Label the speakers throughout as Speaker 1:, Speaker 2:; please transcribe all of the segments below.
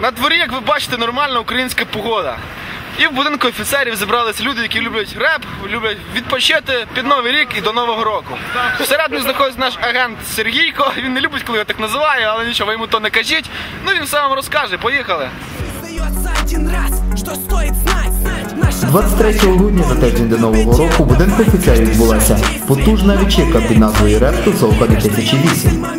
Speaker 1: На дворі, як ви бачите, нормальна українська погода. І в будинку офіцерів зібралися люди, які люблять реп, люблять відпочити під Новий рік і до Нового року. Всередині знаходиться наш агент Сергійко. Він не любить, коли його так називає, але нічого, ви йому то не кажіть. Ну він все вам розкаже. Поїхали.
Speaker 2: Один раз,
Speaker 3: 23 грудня за тиждень до нового року будинку офіцерів відбулася. потужна вечірка під назвою «Реп Тусовка 2008».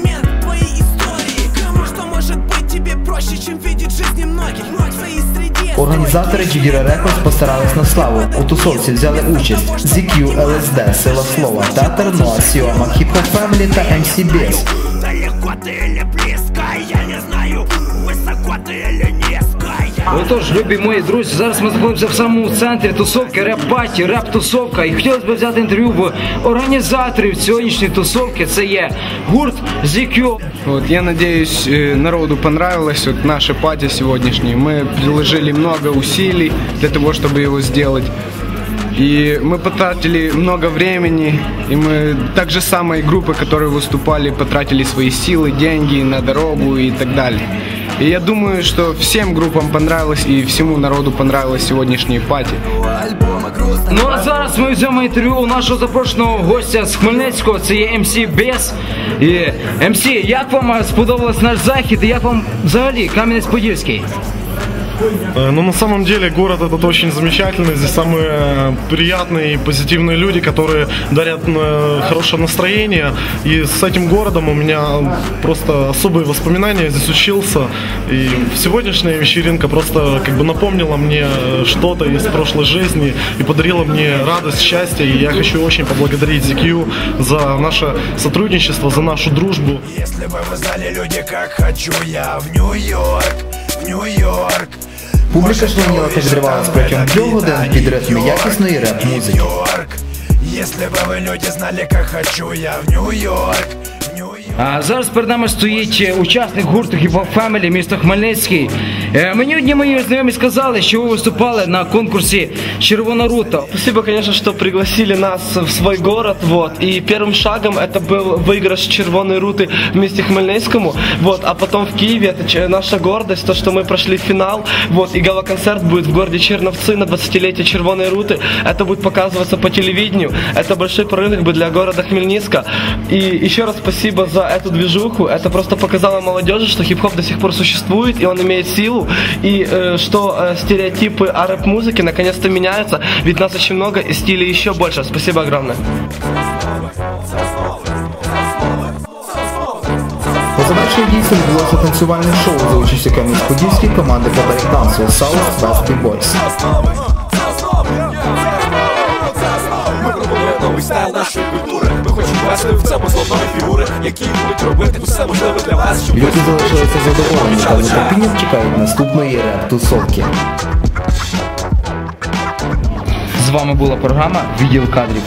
Speaker 3: Організатори Джігіра Рекордс постарались на славу. У тусовці взяли участь ZQ, LSD, Сила Слова, Татер Нуа, Сіома, Хіп-Хоп Фемелі та ем MC Biz.
Speaker 4: Отож, любі мої друзі, зараз ми знаходимося в самому центрі тусовки реп-паті, реп-тусовка. І хотілося б взяти інтерв'ю в організаторів сьогоднішньої тусовки. Це є гурт ZQ.
Speaker 5: Вот, я надеюсь, э, народу понравилось вот наше пати сегодняшнее. Мы приложили много усилий для того, чтобы его сделать. И мы потратили много времени, и мы так же самые группы, которые выступали, потратили свои силы, деньги на дорогу и так далее. И я думаю, что всем группам понравилось и всему народу понравилось сегодняшнее пати.
Speaker 4: Ну а зараз ми взяли інтерв'ю у нашого запрошеного гостя з Хмельницького. Це є МС Бес. І МС, як вам сподобалось наш захід? І як вам взагалі Кам'янець-Подільський?
Speaker 6: Э, Ну, на самом деле, город этот очень замечательный. Здесь самые приятные и позитивные люди, которые дарят э, хорошее настроение. И с этим городом у меня просто особые воспоминания. Я здесь учился. И сегодняшняя вечеринка просто как бы напомнила мне э, что-то из прошлой жизни и подарила мне радость, счастье. И я хочу очень поблагодарить ZQ за наше сотрудничество, за нашу дружбу.
Speaker 7: Если бы вы знали, люди, как хочу я в Нью-Йорк, в Нью-Йорк.
Speaker 3: Публіка шаленіла та відривалась протягом трьох годин під ритми якісної реп-музики.
Speaker 7: Нью-Йорк. Если бы вы люди знали, как хочу я в Нью-Йорк, в Нью-Йорк.
Speaker 4: А зараз перед нами стоїть е, учасник гурту Hip Hop Family, місто Хмельницький. Е, Мені одні мої знайомі сказали, що ви виступали на конкурсі Червона рута.
Speaker 8: Спасибо, конечно, что пригласили нас в свой город, вот, и первым шагом это был выигрыш червоной руты вместе Хмельницкому, вот, а потом в Киеве, это ч- наша гордость, то, что мы прошли финал, вот, и гала-концерт будет в городе Черновцы на 20-летие червоной руты, это будет показываться по телевидению, это большой прорыв как бы, для города Хмельницка, и еще раз спасибо за эту движуху, это просто показало молодежи, что хип-хоп до сих пор существует, и он имеет силу, и э, что э, стереотипы о рэп-музыке наконец-то меняются, ведь нас очень много и стилей еще больше. Спасибо огромное.
Speaker 3: По завершенню дійсно відбулося танцювальне шоу за участю Кам'янець-Подільської команди по брейкдансу South West Boys.
Speaker 7: Ми пропонуємо новий стайл нашої культури. Ми хочемо бачити в цьому словної фігури, які будуть робити все можливе для вас, щоб
Speaker 3: Люди залишилися задоволені та з нетерпінням чекають наступної реп-тусовки.
Speaker 4: З вами була програма Відділ кадрів.